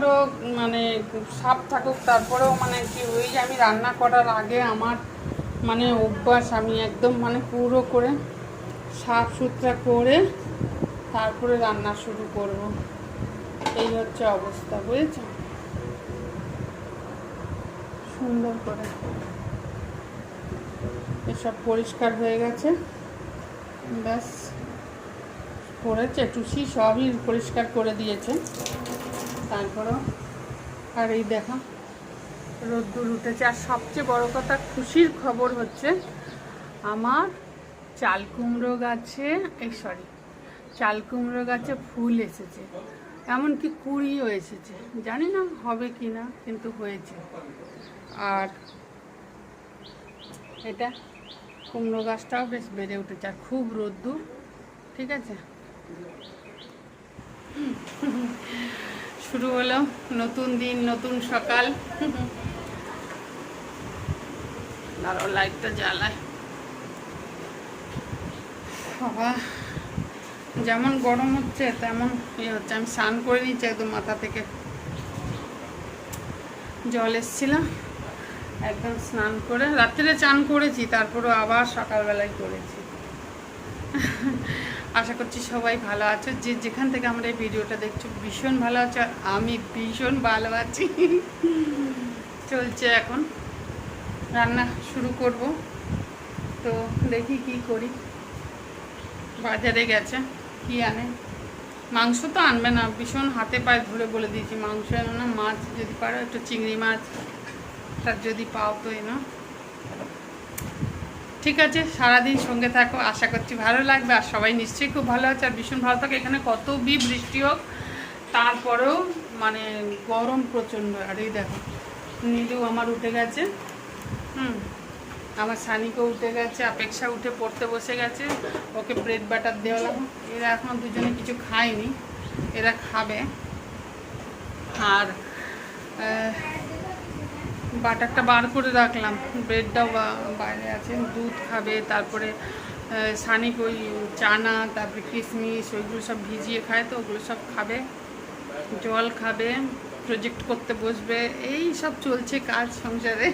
আমারও মানে সাপ থাকুক, তারপরেও মানে কি ওই যে আমি রান্না করার আগে আমার মানে অভ্যাস আমি একদম মানে পুরো করে সাফ সুতরা করে তারপরে রান্না শুরু করব। এই হচ্ছে অবস্থা, বুঝেছ? সুন্দর করে। এসব পরিষ্কার হয়ে গেছে। ব্যাস, করেছে, টুসি সবই পরিষ্কার করে দিয়েছে। তারপরও আর এই দেখা, রোদ্দুর উঠেছে। আর সবচেয়ে বড় কথা, খুশির খবর হচ্ছে, আমার চাল কুমড়ো গাছে, এই সরি চাল কুমড়ো গাছে ফুল এসেছে। এমনকি কুড়িও এসেছে। জানি না হবে কি না কিন্তু হয়েছে। আর এটা কুমড়ো গাছটাও বেশ বেড়ে উঠেছে, আর খুব রোদ্দুর, ঠিক আছে? শুরু হলো। নতুন দিন, নতুন সকাল। দাঁড়াও লাইটটা জ্বালায়। বাবা, যেমন গরম হচ্ছে, তেমন ইয়ে হচ্ছে। আমি স্নান করে নিচ্ছি একদম মাথা থেকে। জল এসছিল। একদম স্নান করে, রাত্রে চান করেছি, তারপরও আবার সকালবেলায় করেছি। আশা করছি সবাই ভালো আছো। যে যেখান থেকে আমরা এই ভিডিওটা দেখছ, ভীষণ ভালো আছো। আমি ভীষণ ভালো আছি। চলছে এখন। রান্না শুরু করব। তো দেখি কি করি। বাজারে গেছে। কি আনে? মাংস তো আনবে না। ভীষণ হাতে পায়ে ধরে বলে দিয়েছি। মাংস এনো না, মাছ যদি পারো, একটু চিংড়ি মাছ, তার যদি পাও তো এনো। ঠিক আছে, সারাদিন সঙ্গে থাকো, আশা করছি ভালো লাগবে আর সবাই নিশ্চয়ই খুব ভালো আছে। আর ভীষণ ভালো থাকে এখানে, কত বি বৃষ্টি হোক, তারপরেও মানে গরম প্রচণ্ড। আর এই দেখো, নীলু আমার উঠে গেছে, হুম, আমার সানিকে উঠে গেছে অপেক্ষা উঠে পড়তে বসে গেছে, ওকে ব্রেড বাটার দেওয়ালাম এরা এখনও দুজনে কিছু খায়নি, এরা খাবে। আর বাটারটা বার করে রাখলাম। ব্রেডটাও বাইরে আছে। দুধ খাবে, তারপরে সানিক ওই চানা, তারপরে কিশমিশ ওইগুলো সব ভিজিয়ে খায় তো, ওগুলো সব খাবে। জল খাবে প্রজেক্ট করতে বসবে। এই সব চলছে কাজ সংসারে।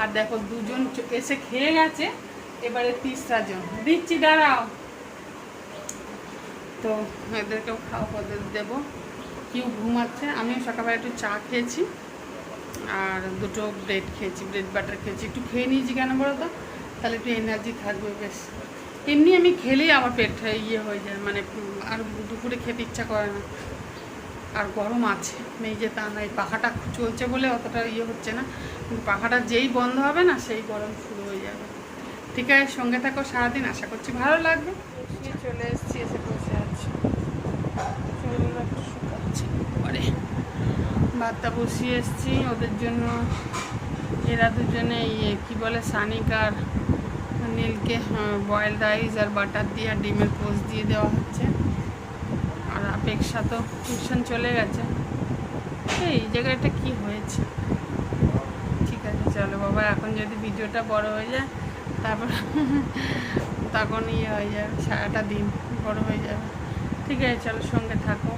আর দেখো, দুজন এসে খেয়ে গেছে। এবারে তিসরা জন। দিচ্ছি, দাঁড়াও। তো এদেরকেও খাওয়া পদ্ধতি দেবো। কেউ ঘুমাচ্ছে। আমিও সকালবেলা একটু চা খেয়েছি। আর দুটো ব্রেড খেয়েছি ব্রেড বাটার খেয়েছি। একটু খেয়ে নিয়েছি কেন বলো তো? তাহলে একটু এনার্জি থাকবে বেশ। এমনি আমি খেলেই আমার পেট ইয়ে হয়ে যায় মানে আর দুপুরে খেতে ইচ্ছা করে না। আর গরম আছে নেই যে তা নাই পাখাটা চলছে বলে অতটা ইয়ে হচ্ছে না। কিন্তু পাখাটা যেই বন্ধ হবে না সেই গরম শুরু হয়ে যাবে। ঠিক আছে সঙ্গে থাকো সারাদিন আশা করছি ভালো লাগবে। বসিয়ে চলে এসেছি এসে বসে আছি। একটু শুকাচ্ছি। পরে। ভাতটা বসিয়ে এসেছি। ওদের জন্য এরা দুজনে ইয়ে কী বলে, সানিক আর নীলকে বয়েল রাইস আর বাটার দিয়ে আর ডিমের পোস্ট দিয়ে দেওয়া হচ্ছে। আর অপেক্ষা তো টিউশন চলে গেছে। এই জায়গাটা কি হয়েছে? ঠিক আছে, চলো বাবা, এখন যদি ভিডিওটা বড় হয়ে যায়, তারপর তখন ইয়ে হয়ে যাবে, সারাটা দিন বড় হয়ে যাবে। ঠিক আছে, চলো সঙ্গে থাকো।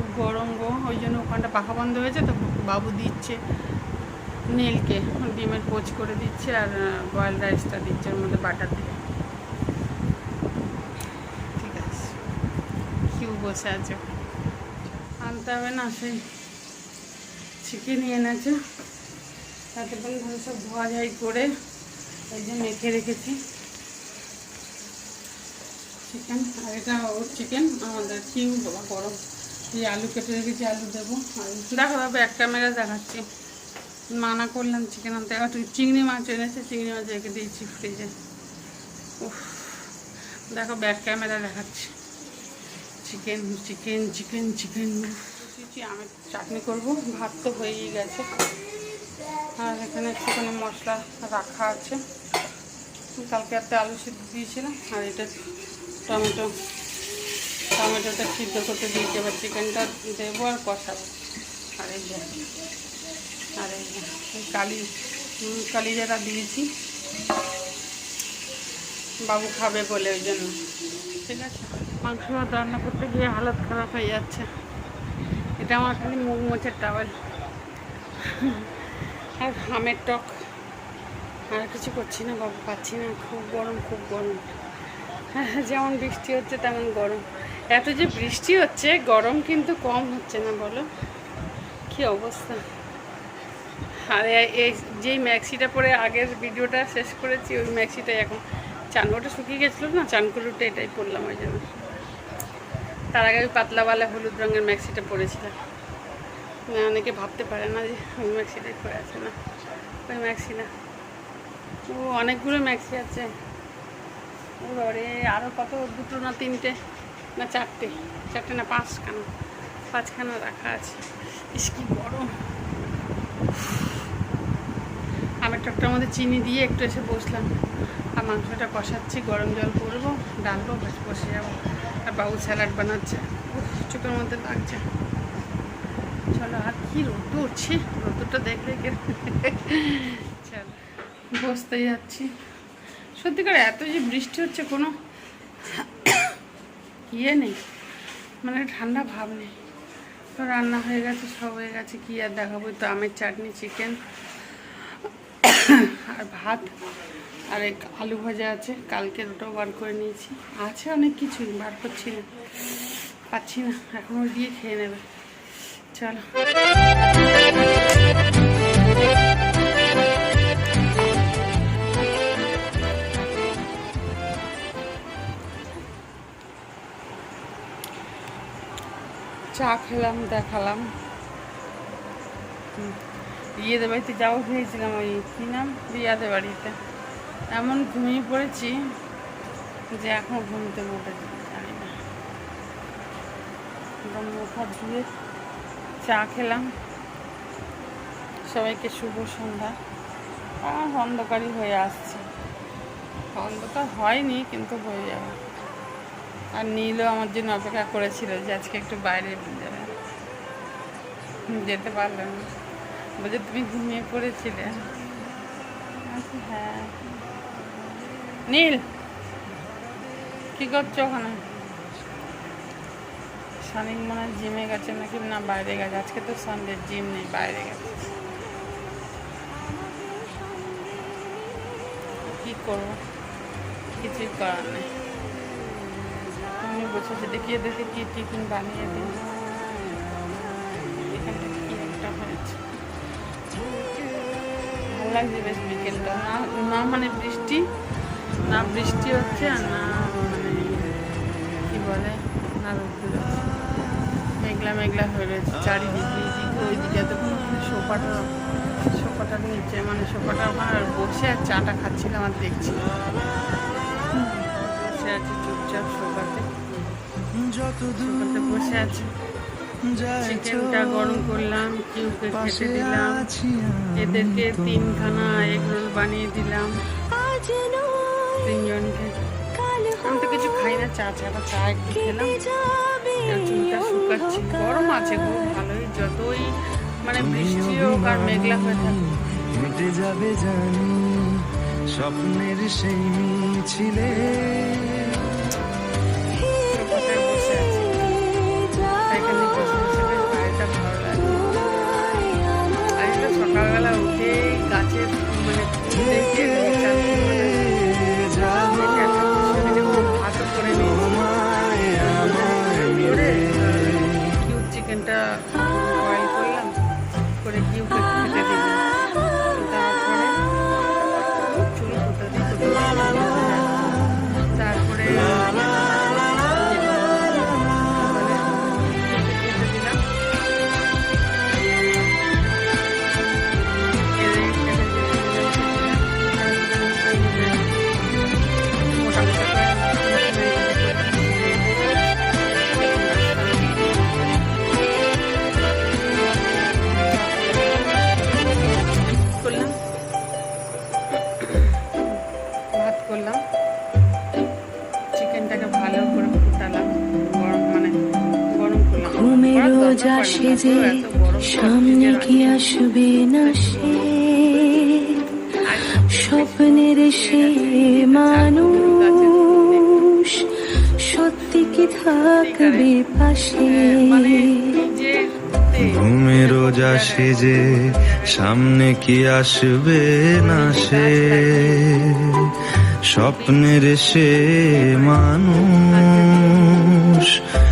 খুব গরম গো, ওই জন্য ওখানটা পাখা বন্ধ হয়েছে তো বাবু দিচ্ছে নীলকে, ডিমের পোচ করে দিচ্ছে আর বয়েল রাইসটা দিচ্ছে ওর মধ্যে বাটার দিয়ে। ঠিক আছে। কিউ বসে আছে। আনতে হবে না, সেই চিকেন এনেছে। তাতে করে ধরে সব ধোয়া ঝাই করে এই যে মেখে রেখেছি। চিকেন আর এটা ওর চিকেন আমাদের কিউ বাবা গরম। এই আলু কেটে রেখেছি, আলু দেবো। দেখো বাবা, এক ক্যামেরা দেখাচ্ছি। মানা করলাম চিকেন আনতে। একটু চিংড়ি মাছ এনেছে চিংড়ি মাছ রেখে দিয়েছি ফ্রিজে উফ, দেখো ব্যাক ক্যামেরা দেখাচ্ছি। চিকেন চিকেন চিকেন চিকেন আমি চাটনি করব, ভাত তো হয়েই গেছে। আর এখানে একটুখানি মশলা রাখা আছে। কালকে একটা আলু সিদ্ধ দিয়েছিলাম, আর এটা টমেটো টমেটোটা সিদ্ধ করতে দিয়েছি এবার চিকেনটা দেবো আর কষাবো। আর এই আর এই কালি হুম, কালিজাটা দিয়েছি বাবু খাবে বলে ওই জন্য। ঠিক আছে? মাংস ভাত রান্না করতে গিয়ে হালত খারাপ হয়ে যাচ্ছে। এটা আমার খালি মুখ মোচের টাওয়েল। আর হামের টক। আর কিছু করছি না বাবু পাচ্ছি না। খুব গরম খুব গরম। যেমন বৃষ্টি হচ্ছে তেমন গরম। এত যে বৃষ্টি হচ্ছে, গরম কিন্তু কম হচ্ছে না, বলো? কি অবস্থা? আর এই যেই ম্যাক্সিটা পরে আগের ভিডিওটা শেষ করেছি, ওই ম্যাক্সিটাই এখন। চান ওটা শুকিয়ে গেছিল না? চান করে এটাই পরলাম ওই জন্য। তার আগে ওই পাতলাওয়ালা হলুদ রঙের ম্যাক্সিটা পরেছিলাম। না, অনেকে ভাবতে পারে না যে ওই ম্যাক্সিটাই পরে আছে না। ওই ম্যাক্সি না ও, অনেকগুলো ম্যাক্সি আছে। ওরে আরও কত? দুটো না তিনটে? না চারটে চারটে না পাঁচখানা পাঁচখানা রাখা আছে। ইস, কি গরম আমের টকটার মধ্যে চিনি দিয়ে একটু এসে বসলাম। আর মাংসটা কষাচ্ছি, গরম জল করব ডালবো বেশ বসে যাব। আর বাবু স্যালাড বানাচ্ছে। চোখের মধ্যে লাগছে। চলো, আর কি রোদ উঠছে দেখলে কে চলো, বসতে যাচ্ছি। সত্যি করে এত যে বৃষ্টি হচ্ছে কোনো ইয়ে নেই। মানে ঠান্ডা ভাব নেই। তো রান্না হয়ে গেছে, সব হয়ে গেছে, কি আর দেখাবো? তো আমের চাটনি চিকেন আর ভাত আর এক আলু ভাজা আছে। কালকে ওটাও বার করে নিয়েছি। আছে অনেক কিছুই, বার করছি না। পাচ্ছি না। এখন দিয়ে খেয়ে নেবে। চলো। চা খেলাম, দেখালাম। হুম। রিয়াদের বাড়িতে যাব ভেবেছিলাম ওই কী নাম রিয়াদের বাড়িতে। এমন ঘুমিয়ে পড়েছি যে এখন ঘুমতে মোটে জানি না। মুখ ধুয়ে চা খেলাম। সবাইকে শুভ সন্ধ্যা। আর অন্ধকারই হয়ে আসছে। অন্ধকার হয়নি, কিন্তু হয়ে যাবে। আর নীলও আমার জন্য অপেক্ষা করেছিল যে আজকে একটু বাইরে যাবে যেতে পারলাম না। বলছে, তুমি ঘুমিয়ে পড়েছিলে। আচ্ছা হ্যাঁ। নীল, কি করছ ওখানে? সানিক মনে হয় জিমে গেছে নাকি? না, বাইরে গেছে। আজকে তো সানডে জিম নেই, বাইরে গেছে। কি করব? কিছুই করার নেই। আমি বসেছি দেখিয়ে দেখি কি টিফিন বানিয়ে দিই এখানটা কি হয়েছে ভালো লাগছে বেশ বিকেলটা। না না মানে বৃষ্টি, না বৃষ্টি হচ্ছে আর না মানে কি বলে, না রোদ্দুর মেঘলা মেঘলা হয়ে রয়েছে চারিদিকে এইদিকে ওইদিকে তো সোফাটা সোফাটার নিচে মানে সোফাটা ওখানে আর বসে আর চাটা খাচ্ছিলাম আর দেখছি বসে আছি চুপচাপ সোফাতে বসে আছি। চিকেনটা গরম করলাম কিউকে খেতে দিলাম। এদেরকে তিনখানা এগ রোল বানিয়ে দিলাম। তিনজনকে। আমি তো কিছু খাই না চা ছাড়া চা একটু খেলাম। চুলটা শুকাচ্ছি গরম আছে খুব ভালোই যতই মানে বৃষ্টি হোক আর মেঘলা হয়ে থাকে। হেঁটে যাবে জানি স্বপ্নের সেই মিছিলে। মানে ফুল তো সামনে কি আসবে না সে? স্বপ্নের সে মানুষ সত্যি কি থাকবে পাশে? ঘুমে রোজা সামনে কি আসবে না সে? স্বপ্নের সে মানুষ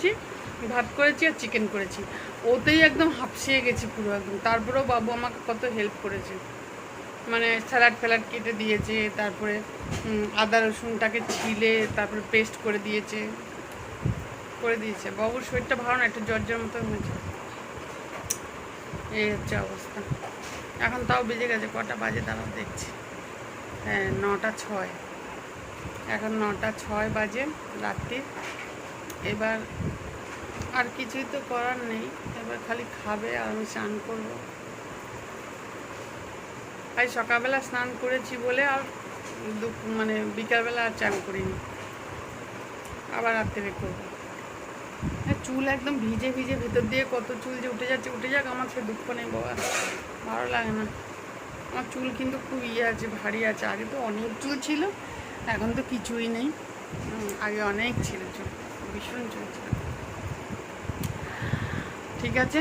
করেছি, ভাত করেছি আর চিকেন করেছি। ওতেই একদম হাঁপসিয়ে গেছি পুরো একদম। তারপরেও বাবু আমাকে কত হেল্প করেছে। মানে স্যালাড ফ্যালাড কেটে দিয়েছে, তারপরে আদা রসুনটাকে ছিলে, তারপরে পেস্ট করে দিয়েছে। করে দিয়েছে। বাবুর শরীরটা ভালো না, একটু জ্বর মতো হয়েছে। এই হচ্ছে অবস্থা। এখন তাও বেজে গেছে, কটা বাজে তারাও দেখছি। হ্যাঁ নটা ছয়। এখন নটা ছয় বাজে, রাত্রি। এবার আর কিছুই তো করার নেই। এবার খালি খাবে আর আমি স্নান করব। তাই সকালবেলা স্নান করেছি বলে আর মানে বিকালবেলা আর চান করিনি। আবার রাত্রে করব। চুল একদম ভিজে ভিজে ভেতর দিয়ে কত চুল যে উঠে যাচ্ছে, উঠে যাক, আমার সে দুঃখ নেই বাবা। ভালো লাগে না। আমার চুল কিন্তু খুব ইয়ে আছে, ভারী আছে। আগে তো অনেক চুল ছিল, এখন তো কিছুই নেই। আগে অনেক ছিল চুল। ভীষণ চলছে। ঠিক আছে?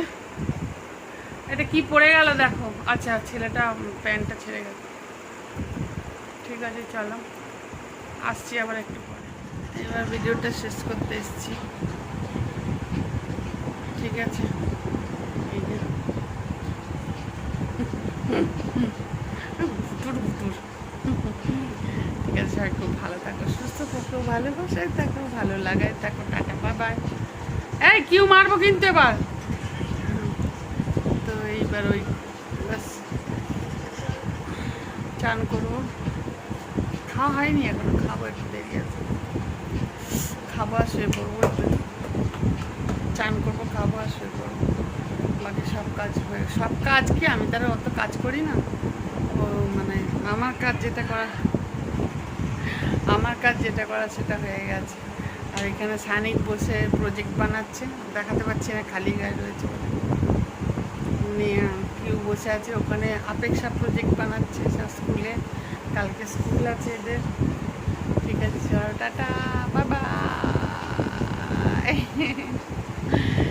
এটা কি পড়ে গেল দেখো। আচ্ছা ছেলেটা প্যান্টটা ছেড়ে গেল। ঠিক আছে চলো। আসছি আবার একটু পরে। এবার ভিডিওটা শেষ করতে এসেছি। ঠিক আছে। এই যে। সবাই খুব ভালো থাকো, সুস্থ থাকো, ভালোবাসায় থাকো, ভালো লাগায় থাকো, টাটা বাই বাই এই, কিউ মারবো কিন্তু এবার। তো এইবার ওই চান করব। খাওয়া হয়নি এখনও, খাব, একটু দেরি আছে। খাব আর শুয়ে পড়ব একটু। চান করব, খাব আর শুয়ে পড়ব। বাকি সব কাজ হয়ে, সব কাজ কি আমি তারা অত কাজ করি না? ও মানে আমার কাজ যেটা করা আমার কাজ যেটা করা সেটা হয়ে গেছে। আর এখানে সানিক বসে প্রজেক্ট বানাচ্ছে। দেখাতে পাচ্ছি না, খালি গায়ে রয়েছে কেউ বসে আছে, ওখানে আপেক্ষা প্রজেক্ট বানাচ্ছে সব স্কুলে কালকে স্কুল আছে এদের। ঠিক আছে, চলো, টাটা বাবা